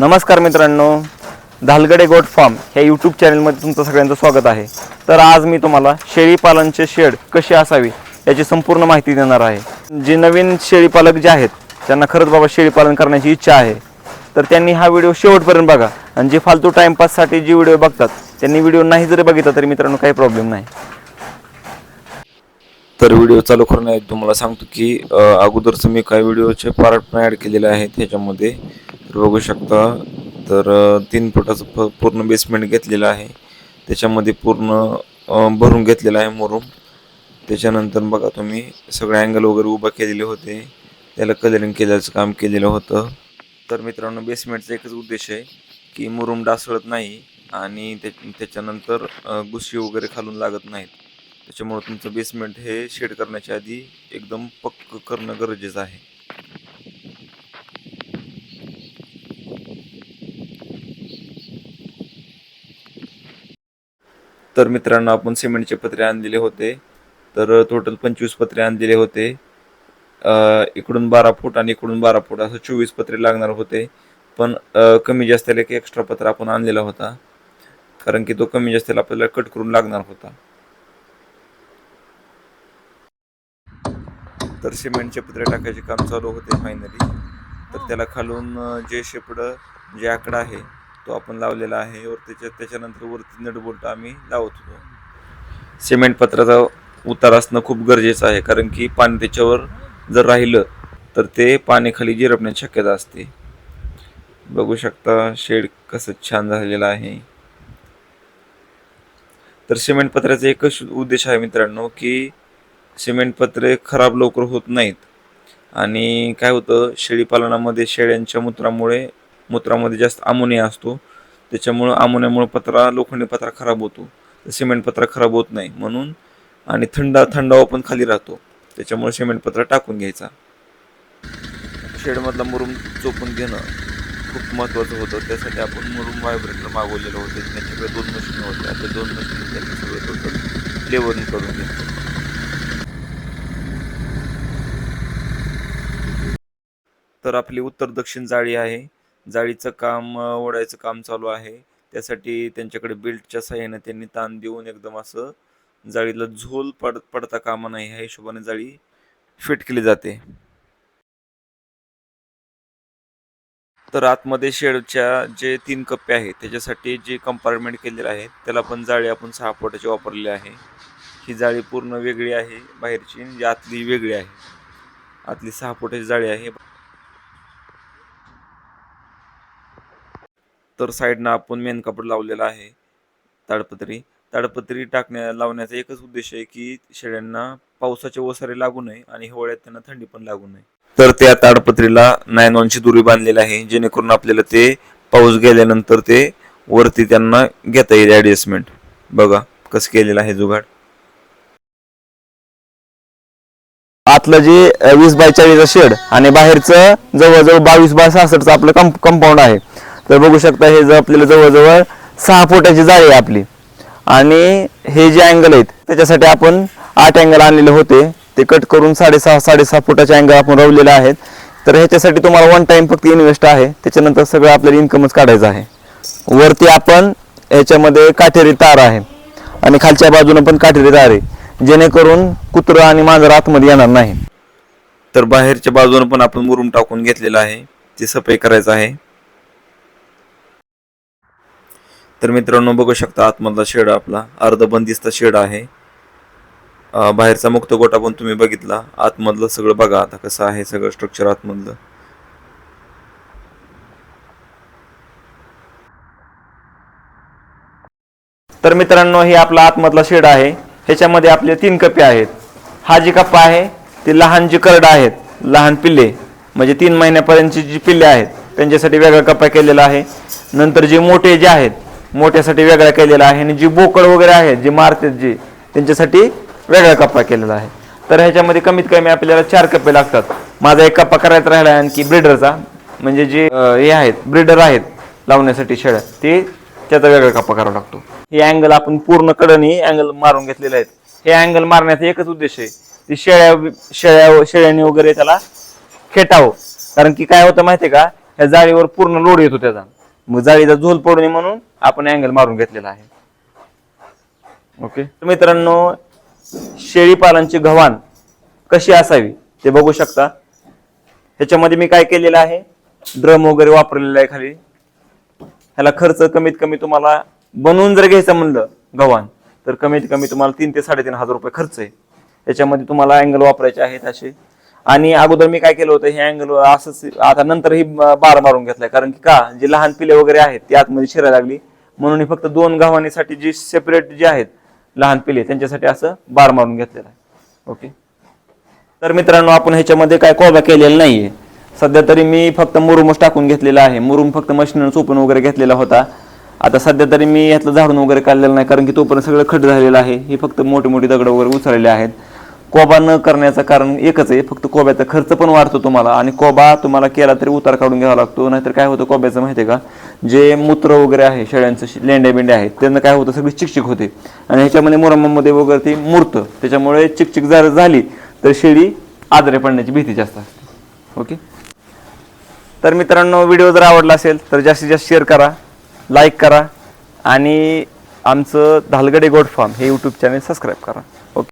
नमस्कार मित्रांनो धालगडे goat farm ह्या यूट्यूब चॅनलमध्ये तुमचं सगळ्यांचं स्वागत आहे. तर आज मी तुम्हाला शेळीपालनचे शेड कशी असावी याची संपूर्ण माहिती देणार आहे. जे नवीन शेळीपालक जे आहेत त्यांना खरंच बाबा शेळीपालन करण्याची इच्छा आहे. तर त्यांनी हा व्हिडिओ शेवटपर्यंत बघा आणि जे फालतू टाइमपाससाठी जे व्हिडिओ बघतात त्यांनी व्हिडिओ नाही जरी बघितला तरी मित्रांनो काही प्रॉब्लेम नाही. तर व्हिडिओ चालू करण्याआधी तुम्हाला सांगतो की अ, अगोदरचं मी काही व्हिडिओचे पार्ट पण ॲड केलेले आहेत. त्याच्यामध्ये बघू शकता. तर तीन फुटाचं प पूर्ण बेसमेंट घेतलेलं आहे. त्याच्यामध्ये पूर्ण भरून घेतलेलं आहे मोरूम त्याच्यानंतर बघा तुम्ही सगळे अँगल वगैरे उभं केलेले होते. त्याला कलरिंग केल्याचं काम केलेलं होतं. तर मित्रांनो बेसमेंटचा एकच उद्देश आहे की मुरूम डासळत नाही आणि त्या त्याच्यानंतर गुशी वगैरे खालून लागत नाहीत. त्याच्यामुळं तुमचं बेसमेंट हे शेड करण्याच्या आधी एकदम पक्क करणं गरजेचं आहे. तर मित्रांनो आपण सिमेंटचे पत्रे आणलेले होते. तर टोटल पंचवीस पत्रे आणलेले होते. इकडून बारा फूट आणि इकडून बारा फूट असं चोवीस पत्रे लागणार होते. पण कमी जास्त एक एक्स्ट्रा पत्र आपण आणलेला होता. कारण की तो कमी जास्त आपल्याला कट करून लागणार होता. तर सिमेंटचे पत्रे टाकायचे काम चालू होते फायनली तर त्याला खालून जे शेपडं जे आकडा आहे तो आपण लावलेला आहे. वर त्याच्या त्याच्यानंतर वरती नटबोल्ट आम्ही लावत होतो. सिमेंट पत्राचा उतार असणं खूप गरजेचं आहे. कारण की पाणी त्याच्यावर जर राहिलं तर ते पाणी खाली जिरपण्याची शक्यता असते. बघू शकता शेड कसं छान झालेलं आहे. तर सिमेंट पत्र्याचा एकच उद्देश आहे मित्रांनो की सिमेंट पत्रे खराब लवकर होत नाहीत. आणि काय होतं शेळीपालनामध्ये शेळ्यांच्या मूत्रामुळे मूत्रामध्ये जास्त अमोनिया असतो. त्याच्यामुळं अमोनियामुळं पत्रा लोखंडी पत्रा खराब होतो. तर सिमेंट पत्रा खराब होत नाही म्हणून आणि थंड थंडावा पण खाली राहतो. त्याच्यामुळे सिमेंट पत्रा टाकून घ्यायचा. शेडमधला मुरुम चोपून घेणं खूप महत्त्वाचं होतं. त्यासाठी आपण मुरुम व्हायब्रेटर मागवलेलं होतं. त्यांच्याकडे दोन मशीन होत्या. त्या दोन मशीन त्यांनी सगळं टोटल लेवरिंग करून घेतलं. तर आपली उत्तर दक्षिण जाळी आहे. जाळीचं काम ओढायचं काम चालू आहे. त्यासाठी त्यांच्याकडे बेल्टच्या सहाय्याने त्यांनी ताण देऊन एकदम असं जाळीला झोल पड पडता कामा नाही ह्या हिशोबाने जाळी फिट केली जाते. तर आतमध्ये शेडच्या जे तीन कप्पे आहेत त्याच्यासाठी जे कंपार्टमेंट केलेले आहे त्याला पण जाळी आपण सहा फुटाची वापरलेली आहे. ही जाळी पूर्ण वेगळी आहे बाहेरची आतली वेगळी आहे. आतली सहा फुटाची जाळी आहे. तर साईडनं आपण मेन कपड लावलेला आहे. ताडपत्री. ताडपत्री टाकण्या लावण्याचा एकच उद्देश आहे की शेळ्यांना पावसाचे ओसारे लागू नये आणि हिवाळ्यात त्यांना थंडी पण लागू नये. तर त्या ताडपत्रीला नाईन वनची दुरी बांधलेली आहे जेणेकरून आपल्याला ते पाऊस गेल्यानंतर ते वरती त्यांना घेता येईल ॲडजस्टमेंट बघा कसं केलेलं आहे जुगाड. आतलं जे वीस बाय चाळीस शेड आणि बाहेरचं जवळजवळ बावीस बाय सहासष्टचं आपलं कंप कंपाऊंड आहे. तर बघू शकता हे जर आपल्याला जवळजवळ सहा फुटाची जाळी आहे आपली. आणि हे जे अँगल आहेत त्याच्यासाठी आपण आठ अँगल आणलेले होते. ते कट करून साडेसहा साडेसहा फुटाचे अँगल आपण रवलेले आहेत. तर ह्याच्यासाठी तुम्हाला वन टाइम फक्त इन्व्हेस्ट आहे. त्याच्यानंतर सगळं आपल्याला इन्कमच काढायचं आहे. वरती आपण ह्याच्यामध्ये काटेरी तार आहे. आणि खालच्या बाजूनं पण काटेरी तार आहे. जेणेकरून कुत्रं आणि मांजर आतमध्ये येणार नाही. तर बाहेरच्या बाजूनं पण आपण मुरुम टाकून घेतलेलं आहे. ते सफाई करायचं आहे. तर मित्रांनो बघू शकता आतमधला शेड आपला. अर्ध बंदिस्त शेड आहे. बाहेरचा मुक्त गोटा पण तुम्ही बघितला. आतमधलं सगळं बघा आता कसं आहे सगळं स्ट्रक्चर आतमधलं. तर मित्रांनो हे आपला आतमधला शेड आहे. ह्याच्यामध्ये आपले तीन कप्पे आहेत. हा जी कप्पा आहे ती लहान जी करड आहेत लहान पिल्ले म्हणजे तीन महिन्यापर्यंतची जी पिल्ले आहेत त्यांच्यासाठी वेगळा कप्पा केलेला आहे. नंतर जे मोठे जे आहेत मोठ्यासाठी वेगळा केलेला आहे आणि जी बोकड वगैरे आहेत जे मारतात जी त्यांच्यासाठी वेगळा कप्पा केलेला आहे. तर ह्याच्यामध्ये कमीत कमी आपल्याला चार कप्पे लागतात. माझा एक कप्पा करायचा राहिला आहे आणखी ब्रिडरचा म्हणजे जे हे आहेत ब्रिडर आहेत लावण्यासाठी शेळ्या ते त्याचा वेगळा कप्पा करावा लागतो. हे अँगल आपण पूर्ण कडनी अँगल मारून घेतलेले आहेत. हे अँगल मारण्याचा एकच उद्देश आहे. ती शेळ्या शेळ्या शेळ्यांनी वगैरे त्याला खेटावं. कारण की काय होतं माहितीये का? ह्या जाळीवर पूर्ण लोड येतो त्याचा. मग जाळीचा झोल पडू नये म्हणून आपण अँगल मारून घेतलेला आहे. ओके मित्रांनो शेळी पालनची गव्हाण कशी असावी ते बघू शकता. ह्याच्यामध्ये मी काय केलेलं आहे? ड्रम वगैरे वापरलेला आहे खाली. ह्याला खर्च कमीत कमी तुम्हाला बनवून जर घ्यायचं म्हणलं गव्हाण तर कमीत कमी तुम्हाला तीन ते साडेतीन हजार रुपये खर्च आहे. याच्यामध्ये तुम्हाला अँगल वापरायचे आहेत असे. आणि अगोदर मी काय केलं होतं हे अँगल असंच आता नंतरही बार मारून घेतलाय. कारण की का जे लहान पिले वगैरे आहेत ते आतमध्ये शिरायला लागली. म्हणून हे फक्त दोन गव्हाणीसाठी जी सेपरेट जे आहेत लहान पिले त्यांच्यासाठी असं बार मारून घेतलेलं आहे. ओके तर मित्रांनो आपण ह्याच्यामध्ये काय कोबा केलेला नाहीये. सध्या तरी मी फक्त मुरुमच टाकून घेतलेला आहे. मुरुम फक्त मशीन चोपून वगैरे घेतलेला होता. आता सध्या तरी मी यातलं झाडून वगैरे काढलेलं नाही कारण की तोपर्यंत सगळं खड्ड झालेलं आहे. हे फक्त मोठे मोठे दगड वगैरे उचललेले आहेत. कोबा न करण्याचं कारण एकच आहे फक्त कोब्याचा खर्च पण वाढतो तुम्हाला आणि कोबा तुम्हाला केला तरी उतार काढून घ्यावा लागतो नाहीतर काय होतं कोब्याचं माहिती आहे का? जे मूत्र वगैरे आहे शेळ्यांचं लेंड्या बिंड्या आहेत त्यांना काय होतं सगळी चिकचिक होते. आणि ह्याच्यामध्ये मुरमामध्ये वगैरे ती मूर्त त्याच्यामुळे चिकचिक जर झाली तर शेळी आदरे पडण्याची भीती जास्त असते. ओके? तर मित्रांनो व्हिडिओ जर आवडला असेल तर जास्तीत जास्त शेअर करा लाईक करा आणि आमचं धालगडे गोड फार्म हे यूट्यूब चॅनल सबस्क्राईब करा.